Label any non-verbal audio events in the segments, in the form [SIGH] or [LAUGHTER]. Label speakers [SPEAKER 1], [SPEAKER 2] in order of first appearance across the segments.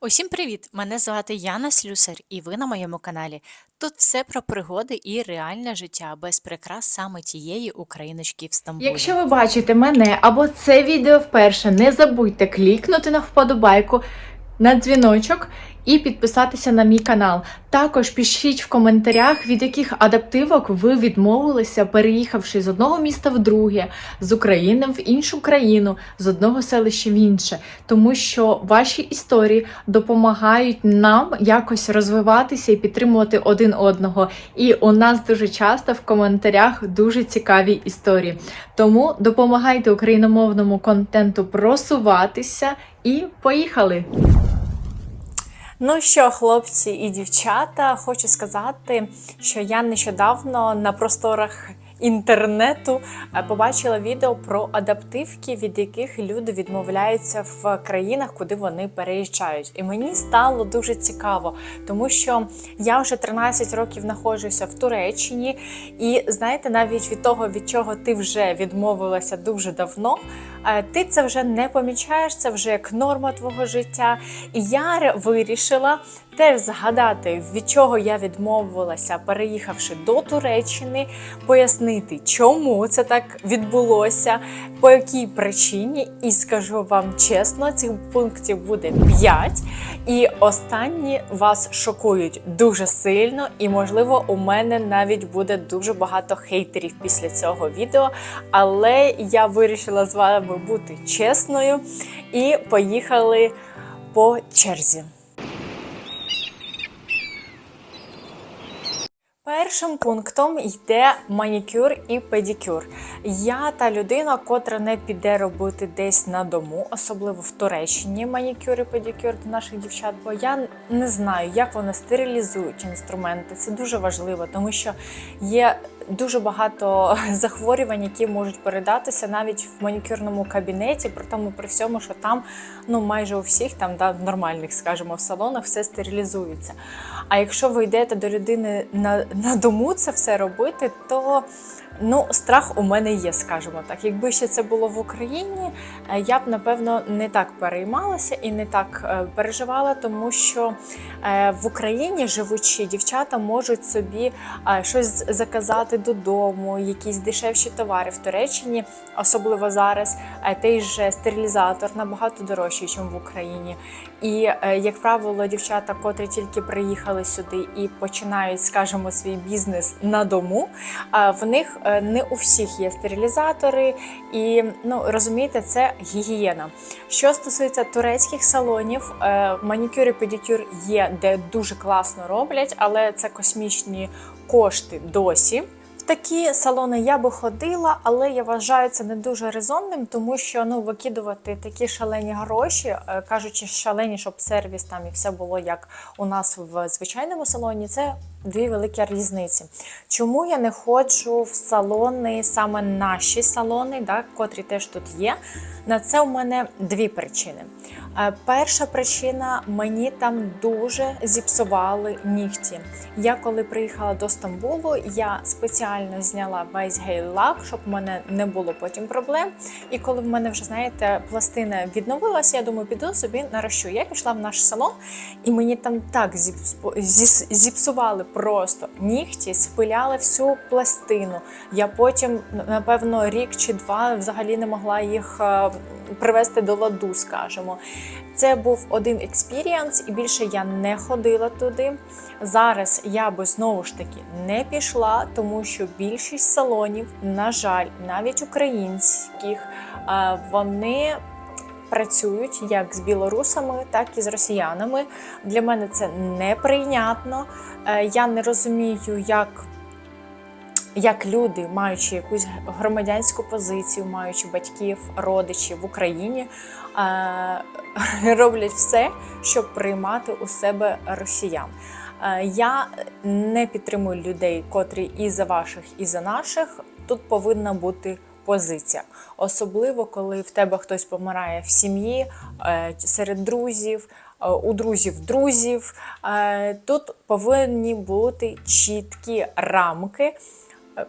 [SPEAKER 1] Усім привіт! Мене звати Яна Слюсар, і ви на моєму каналі. Тут все про пригоди і реальне життя без прикрас саме тієї україночки в Стамбулі.
[SPEAKER 2] Якщо ви бачите мене або це відео вперше, не забудьте клікнути на вподобайку, на дзвіночок і підписатися на мій канал. Також пишіть в коментарях, від яких адаптивок ви відмовилися, переїхавши з одного міста в друге, з України в іншу країну, з одного селища в інше, тому що ваші історії допомагають нам якось розвиватися і підтримувати один одного. І у нас дуже часто в коментарях дуже цікаві історії. Тому допомагайте україномовному контенту просуватися і поїхали!
[SPEAKER 3] Ну що, хлопці і дівчата, хочу сказати, що я нещодавно на просторах інтернету е, побачила відео про адаптивки, від яких люди відмовляються в країнах, куди вони переїжджають. І мені стало дуже цікаво, тому що я вже 13 років знаходжуся в Туреччині, і знаєте, навіть від того, від чого ти вже відмовилася дуже давно, е, ти це вже не помічаєш, це вже як норма твого життя. І я вирішила теж згадати, від чого я відмовилася, переїхавши до Туреччини, пояснити, чому це так відбулося, по якій причині. І скажу вам чесно, цих пунктів буде 5. І останні вас шокують дуже сильно, і можливо, у мене навіть буде дуже багато хейтерів після цього відео. Але я вирішила з вами бути чесною і поїхали по черзі. Першим пунктом йде манікюр і педикюр. Я та людина, котра не піде робити десь на дому, особливо в Туреччині манікюр і педикюр до наших дівчат, бо я не знаю, як вони стерилізують інструменти. Це дуже важливо, тому що є дуже багато [LAUGHS] захворювань, які можуть передатися навіть в манікюрному кабінеті, при тому при всьому, що там ну майже у всіх там да, нормальних, скажімо, в салонах все стерилізується. А якщо ви йдете до людини на, на дому це все робити, то ну, страх у мене є, скажімо так. Якби ще це було в Україні, е, я б напевно не так переймалася і не так е, переживала, тому що е, в Україні живучі дівчата можуть собі щось заказати додому, якісь дешевші товари в Туреччині, особливо зараз, той же стерилізатор набагато дорожчий, ніж в Україні. І, е, як правило, дівчата, котрі тільки приїхали сюди і починають, скажімо, свій бізнес на дому, в них е, не у всіх є стерилізатори, і ну розумієте, це гігієна. Що стосується турецьких салонів, е, манікюр і педикюр є, де дуже класно роблять, але це космічні кошти досі. Такі салони я би ходила, але я вважаю це не дуже резонним, тому що ну викидувати такі шалені гроші, е, кажучи, шалені, щоб сервіс там і все було як у нас в звичайному салоні. Це дві великі різниці. Чому я не ходжу в салони, саме наші салони, да, котрі теж тут є? На це у мене дві причини. Е, Перша причина мені там дуже зіпсували нігті. Я коли приїхала до Стамбулу, я спеціально зняла весь гейл-лак, щоб в мене не було потім проблем. І коли в мене вже знаєте, пластина відновилася, я думаю, піду собі нарощу. Я пішла в наш салон, і мені там так зіпсу- зіпсували просто нігті, спиляли всю пластину. Я потім, напевно, рік чи два взагалі не могла їх е, привести до ладу, скажімо. Це був один експіріанс, і більше я не ходила туди. Зараз я би знову ж таки не пішла, тому що більшість салонів, на жаль, навіть українських, е, вони працюють як з білорусами, так і з росіянами. Для мене це неприйнятно. Е, Я не розумію, як як люди, маючи якусь громадянську позицію, маючи батьків, родичів в Україні, е, [LAUGHS] роблять все, щоб приймати у себе росіян. Е, Я не підтримую людей, котрі і за ваших, і за наших. Тут повинна бути позиція, особливо коли в тебе хтось помирає в сім'ї, е, серед друзів. У друзів друзів тут повинні бути чіткі рамки,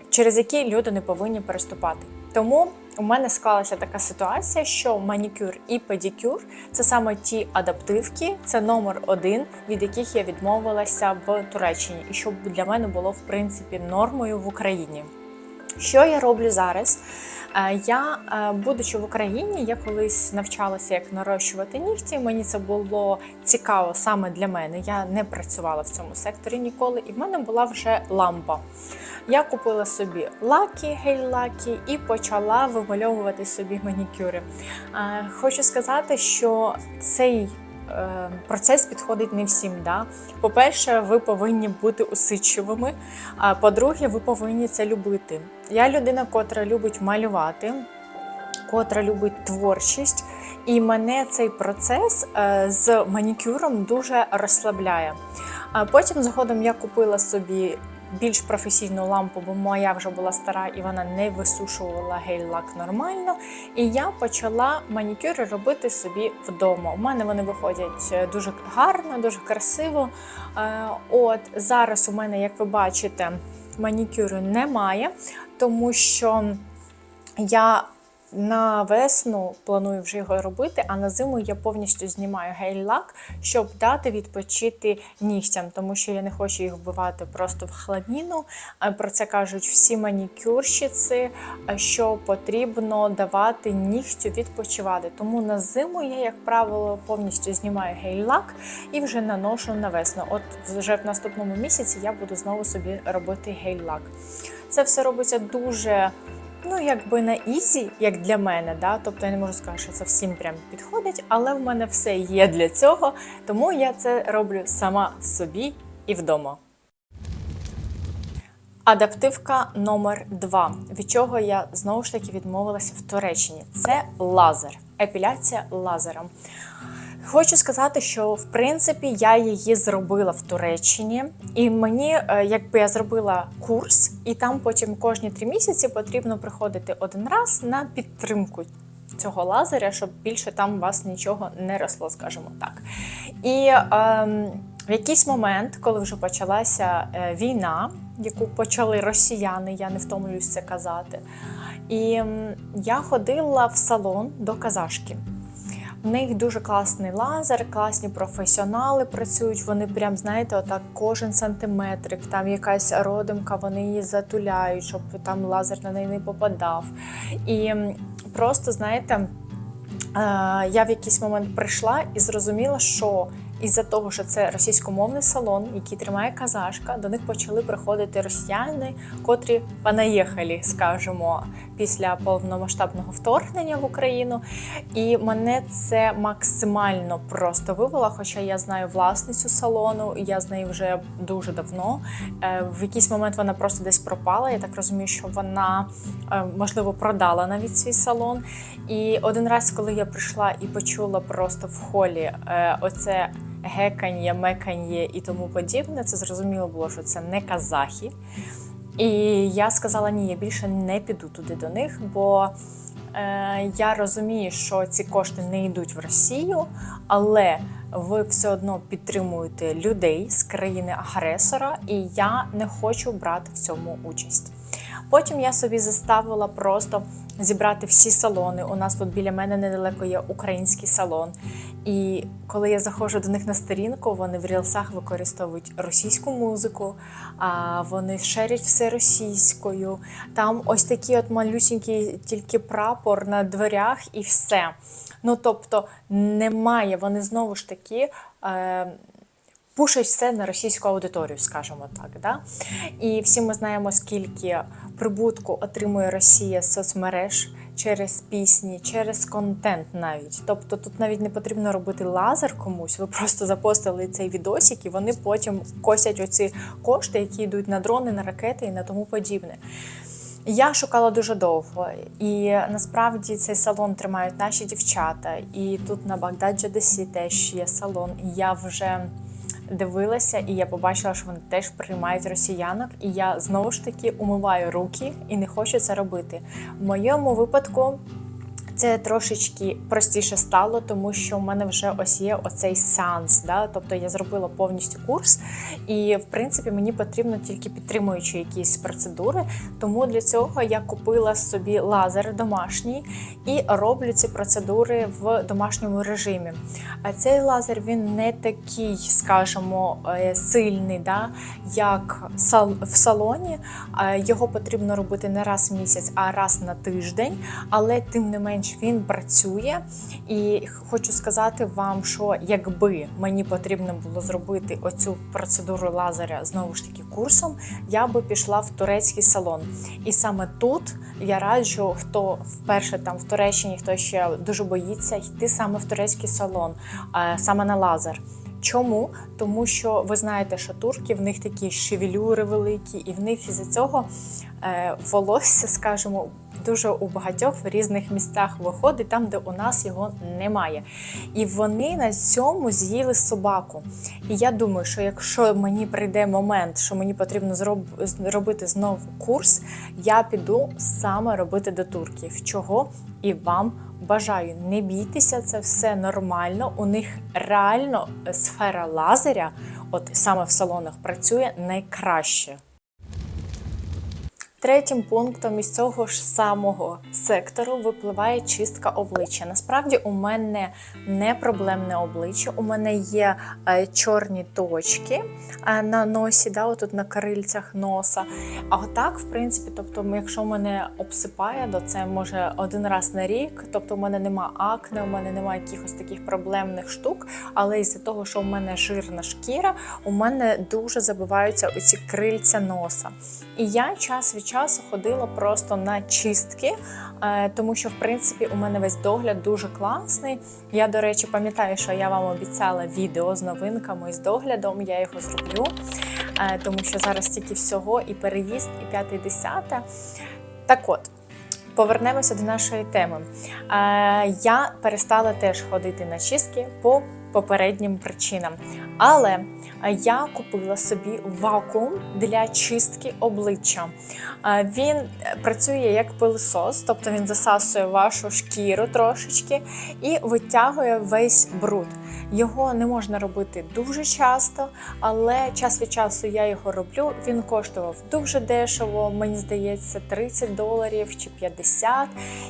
[SPEAKER 3] через які люди не повинні переступати. Тому у мене склалася така ситуація, що манікюр і педикюр це саме ті адаптивки, це номер один, від яких я відмовилася в Туреччині, і щоб для мене було в принципі нормою в Україні. Що я роблю зараз? Е, Я, е, будучи в Україні, я колись навчалася, як нарощувати нігті. Мені це було цікаво саме для мене. Я не працювала в цьому секторі ніколи, і в мене була вже лампа. Я купила собі лаки, гель-лаки і почала вимальовувати собі манікюри. Е, Хочу сказати, що цей е, процес підходить не всім. Да? По-перше, ви повинні бути усидчивими. А по-друге, ви повинні це любити. Я людина, котра любить малювати, котра любить творчість, і мене цей процес е, з манікюром дуже розслабляє. А потім згодом я купила собі більш професійну лампу, бо моя вже була стара і вона не висушувала гель-лак нормально. І я почала манікюри робити собі вдома. У мене вони виходять е, дуже гарно, дуже красиво. Е, От зараз у мене, як ви бачите, манікюру немає, тому що я на весну планую вже його робити, а на зиму я повністю знімаю гель-лак, щоб дати відпочити нігтям, тому що я не хочу їх вбивати просто в хламіну. Про це кажуть всі манікюрщиці, що потрібно давати нігтю відпочивати. Тому на зиму я, як правило, повністю знімаю гель-лак і вже наношу на весну. От вже в наступному місяці я буду знову собі робити гель-лак. Це все робиться дуже ну, якби на ізі, як для мене, да? тобто я не можу сказати, що це всім прям підходить, але в мене все є для цього, тому я це роблю сама собі і вдома. Адаптивка номер 2 від чого я знову ж таки відмовилася в Туреччині. Це лазер, епіляція лазером. Хочу сказати, що в принципі я її зробила в Туреччині, і мені, е, якби я зробила курс, і там потім кожні три місяці потрібно приходити один раз на підтримку цього лазеря, щоб більше там у вас нічого не росло, скажімо так. І ем, в якийсь момент, коли вже почалася е, війна, яку почали росіяни, я не втомлююсь це казати. І я ходила в салон до казашки. В них дуже класний лазер, класні професіонали працюють. Вони прям, знаєте, отак кожен сантиметрик, там якась родимка, вони її затуляють, щоб там лазер на неї не попадав. І просто, знаєте, е, я в якийсь момент прийшла і зрозуміла, що із-за того, що це російськомовний салон, який тримає казашка, до них почали приходити росіяни, котрі понаїхали, скажімо, після повномасштабного вторгнення в Україну. І мене це максимально просто вивело, хоча я знаю власницю салону, я з нею вже дуже давно. Е, В якийсь момент вона просто десь пропала. Я так розумію, що вона е, можливо продала навіть свій салон. І один раз, коли я прийшла і почула просто в холі е, оце геканьє, меканьє і тому подібне, це зрозуміло було, що це не казахи. І я сказала, ні, я більше не піду туди до них, бо е, я розумію, що ці кошти не йдуть в Росію, але ви все одно підтримуєте людей з країни-агресора, і я не хочу брати в цьому участь. Потім я собі заставила просто зібрати всі салони. У нас тут біля мене недалеко є український салон. І коли я заходжу до них на сторінку, вони в рілсах використовують російську музику, а вони шерять все російською. Там ось такий от малюсінький тільки прапор на дверях і все. Ну тобто немає, вони знову ж таки. Е- Пушать все на російську аудиторію, скажімо так. Да? І всі ми знаємо, скільки прибутку отримує Росія з соцмереж через пісні, через контент навіть. Тобто тут навіть не потрібно робити лазер комусь, ви просто запостили цей відосик, і вони потім косять оці кошти, які йдуть на дрони, на ракети і на тому подібне. Я шукала дуже довго, і насправді цей салон тримають наші дівчата. І тут на Багдаджадесі теж є салон. І я вже дивилася, і я побачила, що вони теж приймають росіянок. І я знову ж таки умиваю руки і не хочу це робити. В моєму випадку Це трошечки простіше стало, тому що в мене вже ось є оцей сеанс. Да? Тобто я зробила повністю курс, і в принципі мені потрібно тільки підтримуючі якісь процедури. Тому для цього я купила собі лазер домашній і роблю ці процедури в домашньому режимі. А цей лазер він не такий, скажімо, е, сильний, да? як в салоні. Е, Його потрібно робити не раз в місяць, а раз на тиждень. Але тим не менш він працює. І хочу сказати вам, що якби мені потрібно було зробити оцю процедуру лазеря знову ж таки курсом, я би пішла в турецький салон. І саме тут я раджу, хто вперше там в Туреччині, хто ще дуже боїться йти саме в турецький салон, е, саме на лазер. Чому? Тому що ви знаєте, що турки в них такі шевелюри великі, і в них із-за цього е, волосся, скажімо, дуже у багатьох в різних місцях виходить, там, де у нас його немає. І вони на цьому з'їли собаку. І я думаю, що якщо мені прийде момент, що мені потрібно зроб- зробити знову курс, я піду саме робити до турків. Чого і вам бажаю. Не бійтеся, це все нормально. У них реально сфера лазеря, от саме в салонах, працює найкраще. Третім пунктом із цього ж самого сектору випливає чистка обличчя. Насправді у мене не проблемне обличчя, у мене є е, чорні точки е, на носі, да, отут на крильцях носа. А отак, в принципі, тобто, якщо мене обсипає, то це може один раз на рік. Тобто, у мене нема акне, у мене немає якихось таких проблемних штук. Але із-за того, що у мене жирна шкіра, у мене дуже забиваються оці крильця носа. І я час від часу ходила просто на чистки, е, тому що, в принципі, у мене весь догляд дуже класний. Я, до речі, пам'ятаю, що я вам обіцяла відео з новинками з доглядом. Я його зроблю, е, тому що зараз тільки всього і переїзд, і п'яте, і десяте. Так от. Повернемося до нашої теми. Е, я перестала теж ходити на чистки по попереднім причинам. Але я купила собі вакуум для чистки обличчя. Він е, працює як пилосос, тобто він засасує вашу шкіру трошечки і витягує весь бруд. Його не можна робити дуже часто, але час від часу я його роблю. Він коштував дуже дешево, мені здається, 30 доларів чи 50.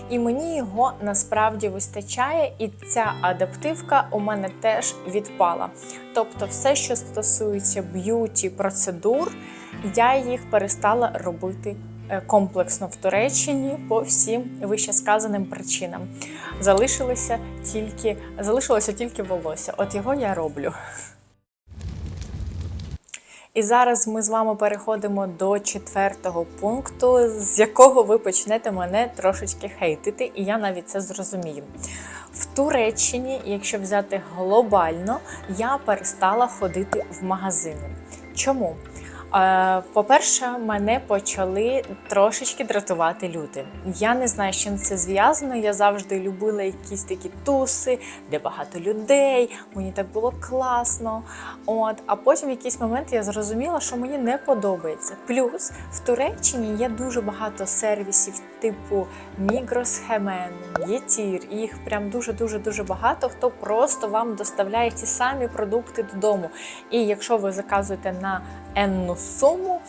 [SPEAKER 3] І мені його насправді вистачає, і ця адаптивка у мене теж відпала. Тобто, все, що стосується б'юті процедур, я їх перестала робити комплексно в Туреччині по всім вищесказаним причинам. Залишилося тільки, залишилося тільки волосся. От його я роблю. І зараз ми з вами переходимо до четвертого пункту, з якого ви почнете мене трошечки хейтити, і я навіть це зрозумію. В Туреччині, якщо взяти глобально, я перестала ходити в магазини. Чому? Е, По-перше, мене почали трошечки дратувати люди. Я не знаю, з чим це зв'язано. Я завжди любила якісь такі туси, де багато людей. Мені так було класно. От, а потім в якийсь момент я зрозуміла, що мені не подобається. Плюс в Туреччині є дуже багато сервісів типу Мігросхемен, Єтір. Їх прям дуже дуже дуже багато. Хто просто вам доставляє ті самі продукти додому. І якщо ви заказуєте на енну суму,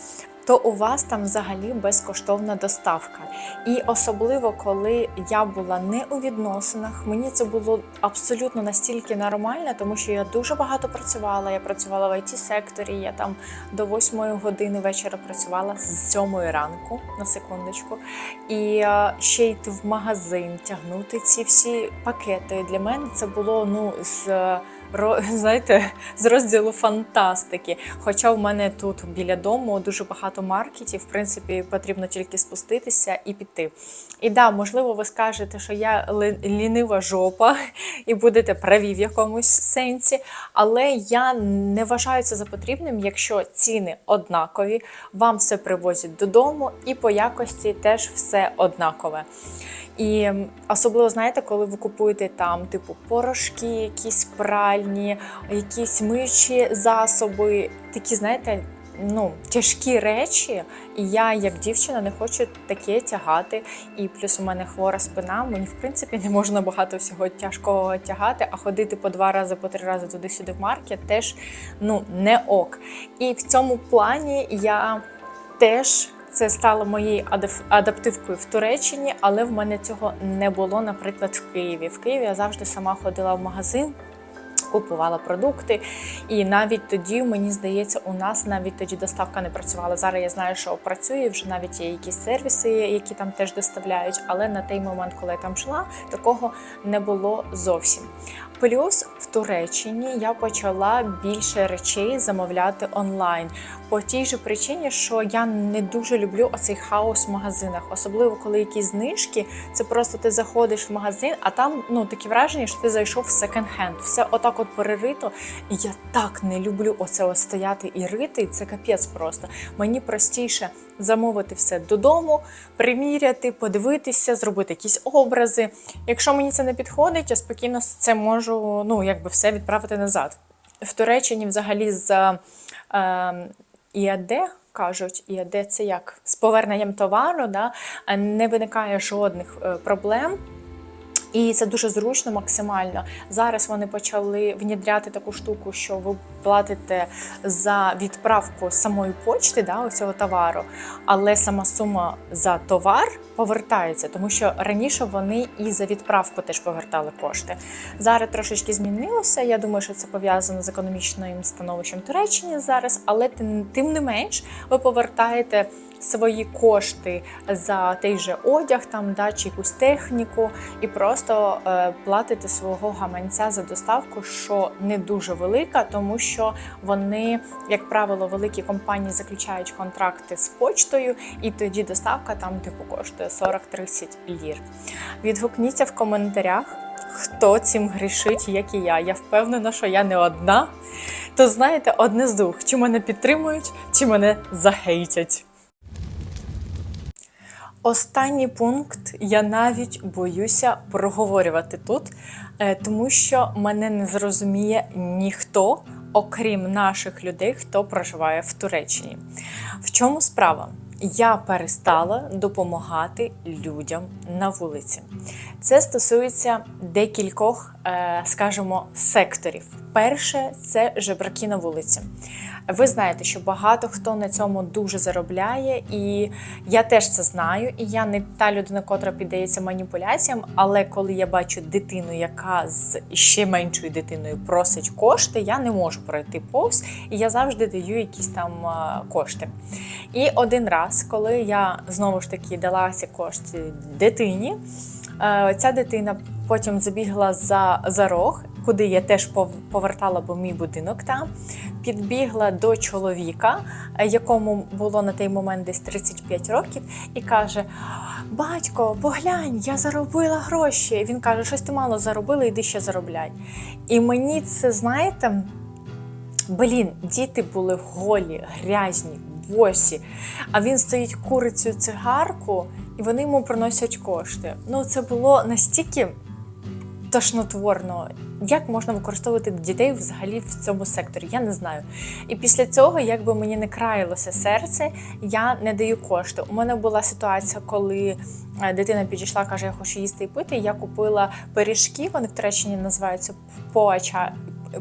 [SPEAKER 3] то у вас там взагалі безкоштовна доставка. І особливо, коли я була не у відносинах, мені це було абсолютно настільки нормально, тому що я дуже багато працювала. Я працювала в it секторі я там до 8 години вечора працювала з 7 ранку на секундочку. І е, ще йти в магазин, тягнути ці всі пакети. Для мене це було ну з. Знаєте, з розділу фантастики. Хоча в мене тут біля дому дуже багато маркетів, в принципі, потрібно тільки спуститися і піти. І да, можливо, ви скажете, що я лінива жопа і будете праві в якомусь сенсі, але я не вважаю це за потрібним, якщо ціни однакові, вам все привозять додому, і по якості теж все однакове. І особливо знаєте, коли ви купуєте там типу порошки, якісь пральні, якісь миючі засоби, такі, знаєте, ну, тяжкі речі, і я, як дівчина, не хочу таке тягати. І плюс у мене хвора спина. Мені в принципі не можна багато всього тяжкого тягати, а ходити по два рази, по три рази туди-сюди в маркет теж ну не ок. І в цьому плані я теж. Це стало моєю адап- адаптивкою в Туреччині, але в мене цього не було, наприклад, в Києві. В Києві я завжди сама ходила в магазин, купувала продукти. І навіть тоді, мені здається, у нас навіть тоді доставка не працювала. Зараз я знаю, що працює, вже навіть є якісь сервіси, які там теж доставляють. Але на той момент, коли я там жила, такого не було зовсім. Плюс в Туреччині я почала більше речей замовляти онлайн по тій же причині, що я не дуже люблю оцей хаос в магазинах, особливо коли якісь знижки. Це просто ти заходиш в магазин, а там ну такі враження, що ти зайшов в секонд-хенд. Все отак от перерито. І я так не люблю оце ось стояти і рити. Це капець просто. Мені простіше замовити все додому, приміряти, подивитися, зробити якісь образи. Якщо мені це не підходить, я спокійно це можу ну якби все відправити назад. В Туреччині взагалі за е, ІАД, кажуть, ІАД це як з поверненням товару, да, не виникає жодних е, проблем. І це дуже зручно максимально. Зараз вони почали внідряти таку штуку, що ви платите за відправку самої почти да, цього товару, але сама сума за товар повертається, тому що раніше вони і за відправку теж повертали кошти. Зараз трошечки змінилося. Я думаю, що це пов'язано з економічним становищем Туреччини зараз, але тим, не менш ви повертаєте свої кошти за той же одяг, там да, чи якусь техніку, і просто е, платите свого гаманця за доставку, що не дуже велика, тому що вони, як правило, великі компанії заключають контракти з почтою, і тоді доставка там типу коштує 40-30 лір. Відгукніться в коментарях. Хто цим грішить, як і я. Я впевнена, що я не одна. То знаєте, одне з двох: чи мене підтримують, чи мене захейтять. Останній пункт я навіть боюся проговорювати тут, е, тому що мене не зрозуміє ніхто, окрім наших людей, хто проживає в Туреччині. В чому справа? Я перестала допомагати людям на вулиці. Це стосується декількох, е, скажімо, секторів. Перше це жебраки на вулиці. Ви знаєте, що багато хто на цьому дуже заробляє, і я теж це знаю. І я не та людина, котра піддається маніпуляціям. Але коли я бачу дитину, яка з ще меншою дитиною просить кошти, я не можу пройти повз, і я завжди даю якісь там кошти. І один раз, коли я знову ж таки дала ці кошти дитині, е, ця дитина потім забігла за, за рог. Куди я теж повертала, бо мій будинок там, підбігла до чоловіка, якому було на той момент десь 35 років, і каже: Батько, поглянь, я заробила гроші. Він каже, щось ти мало заробила, іди ще заробляй. І мені це, знаєте, блін, діти були голі, грязні, босі. А він стоїть, курить цю цигарку, і вони йому приносять кошти. Ну, це було настільки тошнотворно. Як можна використовувати дітей взагалі в цьому секторі? Я не знаю. І після цього, як би мені не країлося серце, я не даю кошти. У мене була ситуація, коли е, дитина підійшла, каже, я хочу їсти і пити. Я купила пиріжки, вони в Туреччині називаються поача.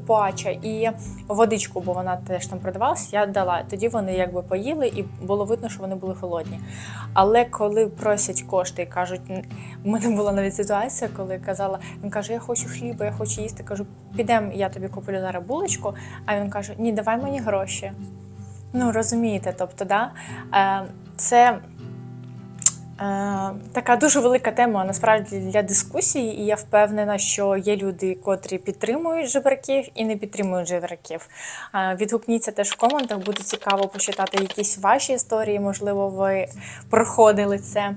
[SPEAKER 3] Поача і водичку, бо вона теж там продавалася, я дала. Тоді вони якби поїли, і було видно, що вони були холодні. Але коли просять кошти і кажуть, у мене була навіть ситуація, коли казала, він каже, я хочу хліба, я хочу їсти. Кажу, підемо, я тобі куплю зараз булочку. А він каже, ні, давай мені гроші. Ну, розумієте, тобто, да, е, це така дуже велика тема насправді для дискусії, і я впевнена, що є люди, котрі підтримують жебраків і не підтримують жебраків. Е, відгукніться теж в коментах, буде цікаво почитати якісь ваші історії, можливо, ви проходили це.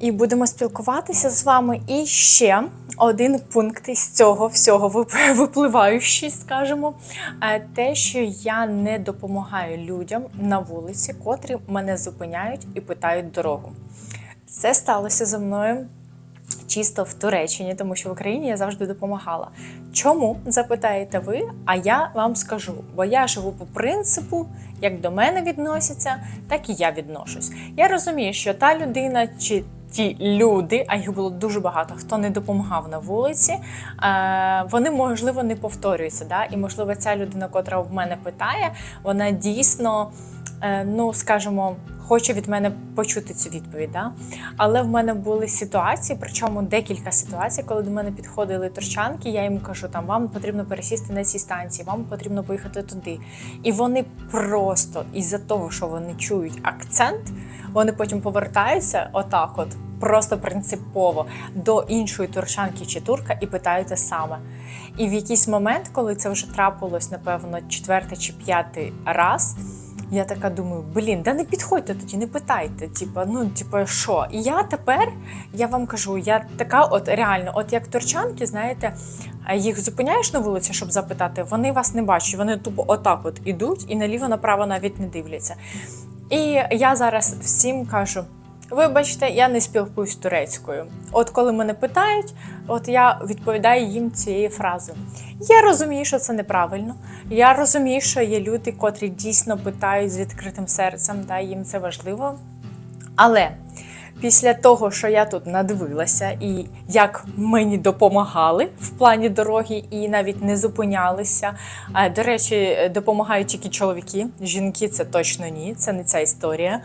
[SPEAKER 3] І будемо спілкуватися з вами. І ще один пункт із цього всього вип- [LAUGHS] випливаючий, скажімо, е, те, що я не допомагаю людям на вулиці, котрі мене зупиняють і питають дорогу. Це сталося зі мною чисто в Туреччині, тому що в Україні я завжди допомагала. Чому запитаєте ви? А я вам скажу, бо я живу по принципу, як до мене відносяться, так і я відношусь. Я розумію, що та людина чи ті люди, а їх було дуже багато, хто не допомагав на вулиці, е, вони можливо не повторюються. Да? І можливо, ця людина, котра в мене питає, вона дійсно, ну скажімо, хоче від мене почути цю відповідь. Да? Але в мене були ситуації, причому декілька ситуацій, коли до мене підходили торчанки, я йому кажу, там вам потрібно пересісти на цій станції, вам потрібно поїхати туди. І вони просто із-за того, що вони чують акцент, вони потім повертаються отак, от просто принципово до іншої турчанки чи турка і питають те саме. І в якийсь момент, коли це вже трапилось, напевно, четвертий чи п'ятий раз. Я така думаю, блін, да не підходьте тоді, не питайте. Типа, ну типа, що? І я тепер я вам кажу, я така, от реально, от як торчанки, знаєте, їх зупиняєш на вулиці, щоб запитати, вони вас не бачать, вони тупо отак от ідуть і наліво-направо навіть не дивляться. І я зараз всім кажу: вибачте, я не спілкуюсь турецькою. От коли мене питають, от я відповідаю їм цією фразою. Я розумію, що це неправильно. Я розумію, що є люди, котрі дійсно питають з відкритим серцем, да, їм це важливо. Але після того, що я тут надивилася, і як мені допомагали в плані дороги, і навіть не зупинялися. До речі, допомагають тільки чоловіки, жінки це точно ні, це не ця історія.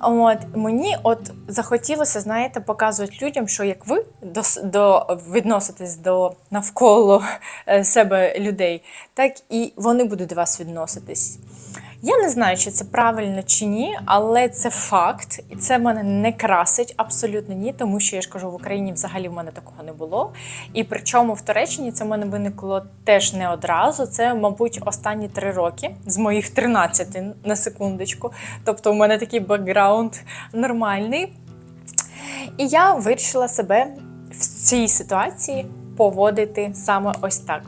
[SPEAKER 3] От мені от захотілося, знаєте, показувати людям, що як ви до, до відноситесь до навколо е, себе людей, так і вони будуть до вас відноситись. Я не знаю, чи це правильно чи ні, але це факт, і це мене не красить абсолютно ні, тому що я ж кажу, в Україні взагалі в мене такого не було. І причому в Туреччині це в мене виникло теж не одразу. Це, мабуть, останні три роки з моїх 13 на секундочку. Тобто, у мене такий бекграунд нормальний. І я вирішила себе в цій ситуації поводити саме ось так.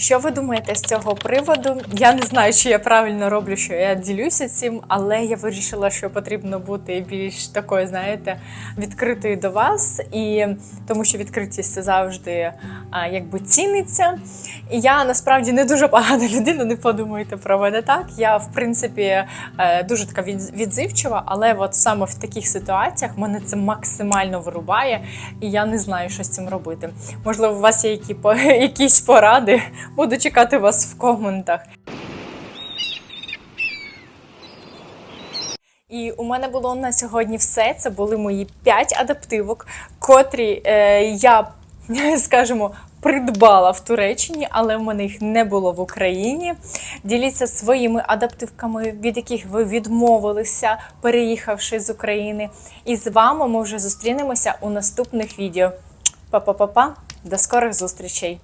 [SPEAKER 3] Що ви думаєте з цього приводу? Я не знаю, чи я правильно роблю, що я ділюся цим, але я вирішила, що потрібно бути більш такою, знаєте, відкритою до вас, і тому що відкритість це завжди а, якби ціниться. І я насправді не дуже погана людина, не подумайте про мене так. Я, в принципі, е, дуже така відзивчива, але от саме в таких ситуаціях мене це максимально вирубає, і я не знаю, що з цим робити. Можливо, у вас є які, [LAUGHS] якісь поради. Буду чекати вас в коментах. І у мене було на сьогодні все. Це були мої 5 адаптивок, котрі е, я, [LAUGHS] скажімо, придбала в Туреччині, але в мене їх не було в Україні. Діліться своїми адаптивками, від яких ви відмовилися, переїхавши з України. І з вами ми вже зустрінемося у наступних відео. Па-па-па-па, до скорих зустрічей!